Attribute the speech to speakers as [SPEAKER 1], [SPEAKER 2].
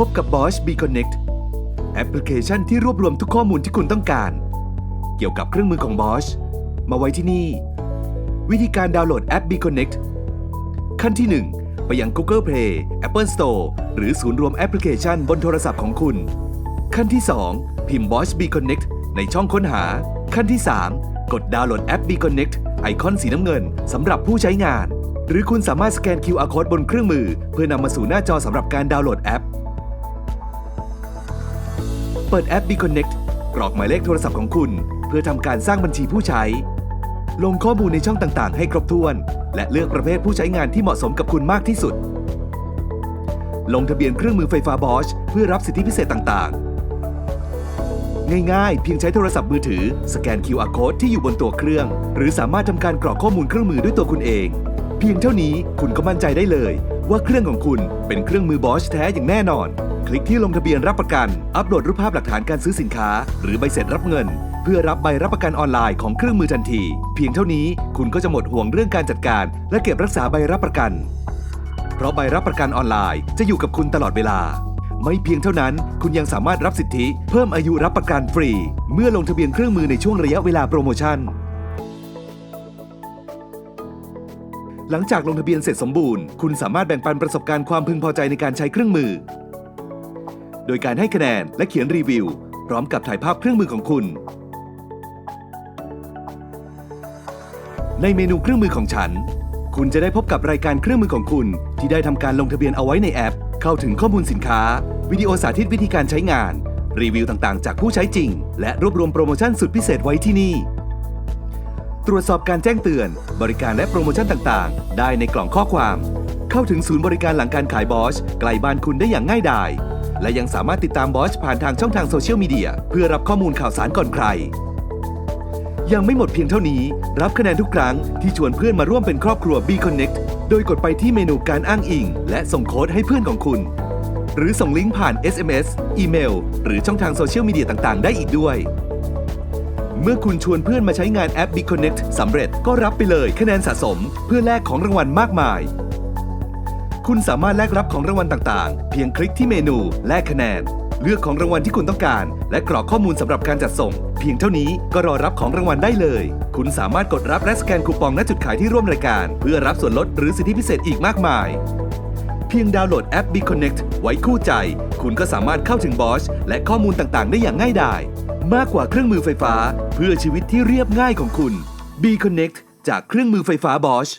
[SPEAKER 1] พบกับ Bosch B Connect แอปพลิเคชันที่รวบรวมทุกข้อมูลที่คุณต้องการ เกี่ยวกับเครื่องมือของ Bosch มาไว้ที่นี่ วิธีการดาวน์โหลดแอป B Connect ขั้นที่ 1 ไปยัง Google Play Apple Store หรือศูนย์รวมแอปพลิเคชันบนโทรศัพท์ของคุณ ขั้นที่ 2 พิมพ์ Bosch B Connect ในช่องค้นหา ขั้นที่ 3 กดดาวน์โหลดแอป B Connect ไอคอนสีน้ำเงินสำหรับผู้ใช้งาน หรือคุณสามารถสแกน QR Code บนเครื่องมือ เพื่อนำมาสู่หน้าจอสำหรับการดาวน์โหลดแอป เปิดแอป B Connect กรอกหมายเลขโทรศัพท์ของคุณ เพื่อทำการสร้างบัญชีผู้ใช้ ลงข้อมูลในช่องต่างๆ ให้ครบถ้วน และเลือกประเภทผู้ใช้งานที่เหมาะสมกับคุณมากที่สุด ลงทะเบียนเครื่องมือไฟฟ้า Bosch เพื่อรับสิทธิพิเศษต่างๆ ง่ายๆ เพียงใช้โทรศัพท์มือถือ สแกน QR Code ที่อยู่บนตัวเครื่อง หรือสามารถทำการกรอกข้อมูลเครื่องมือด้วยตัวคุณเอง เพียงเท่านี้คุณก็มั่นใจได้เลย ว่าเครื่องของคุณเป็นเครื่องมือ Bosch แท้อย่างแน่นอน คลิกที่ลงทะเบียนรับประกัน อัปโหลดรูปภาพหลักฐานการซื้อสินค้า หรือใบเสร็จรับเงิน เพื่อรับใบรับประกันออนไลน์ของเครื่องมือทันที เพียงเท่านี้คุณก็จะหมดห่วงเรื่องการจัดการ และเก็บรักษาใบรับประกัน เพราะใบรับประกันออนไลน์จะอยู่กับคุณตลอดเวลา ไม่เพียงเท่านั้น คุณยังสามารถรับสิทธิ เพิ่มอายุรับประกันฟรี เมื่อลงทะเบียนเครื่องมือในช่วงระยะเวลาโปรโมชั่นหลังจากลงทะเบียนเสร็จสมบูรณ์ คุณสามารถแบ่งปันประสบการณ์ความพึงพอใจในการใช้เครื่องมือ โดยการให้คะแนนและเขียนรีวิว พร้อมกับถ่ายภาพเครื่องมือของคุณ ในเมนูเครื่องมือของฉัน คุณจะได้พบกับรายการเครื่องมือของคุณ ที่ได้ทำการลงทะเบียนเอาไว้ในแอป เข้าถึงข้อมูลสินค้า วิดีโอสาธิตวิธีการใช้งาน รีวิวต่างๆ จากผู้ใช้จริง และรวบรวมโปรโมชั่นสุดพิเศษไว้ที่นี่ ตรวจสอบการแจ้งเตือน บริการและโปรโมชั่นต่างๆ ได้ในกล่องข้อความ เข้าถึงศูนย์บริการหลังการขายบอชไกล้บ้านคุณได้อย่างง่ายดาย และยังสามารถติดตามบอชผ่านทางช่องทางโซเชียลมีเดียเพื่อรับข้อมูลข่าวสารก่อนใคร ยังไม่หมดเพียงเท่านี้ รับคะแนนทุกครั้งที่ชวนเพื่อนมาร่วมเป็นครอบครัว B Connect โดยกดไปที่เมนูการอ้างอิง และส่งโค้ดให้เพื่อนของคุณ หรือส่งลิงก์ผ่าน SMS อีเมล หรือช่องทางโซเชียลมีเดียต่างๆ ได้อีกด้วย เมื่อคุณชวนเพื่อนมาใช้งานแอป B Connect สำเร็จก็รับไปเลยคะแนนสะสม เพื่อแลกของรางวัลมากมาย คุณสามารถแลกรับของรางวัลต่างๆ เพียงคลิกที่เมนูแลกคะแนน เลือกของรางวัลที่คุณต้องการ และกรอกข้อมูลสำหรับการจัดส่ง เพียงเท่านี้ก็รอรับของรางวัลได้เลย คุณสามารถกดรับและสแกนคูปองณจุดขายที่ร่วมรายการ เพื่อรับส่วนลดหรือสิทธิพิเศษอีกมากมาย เพียงดาวน์โหลดแอป B Connect ไว้คู่ใจ คุณก็สามารถเข้าถึง Bosch และข้อมูลต่างๆ ได้อย่างง่ายดายมากกว่าเครื่องมือไฟฟ้า เพื่อชีวิตที่เรียบง่ายของคุณ B Connect จากเครื่องมือไฟฟ้า Bosch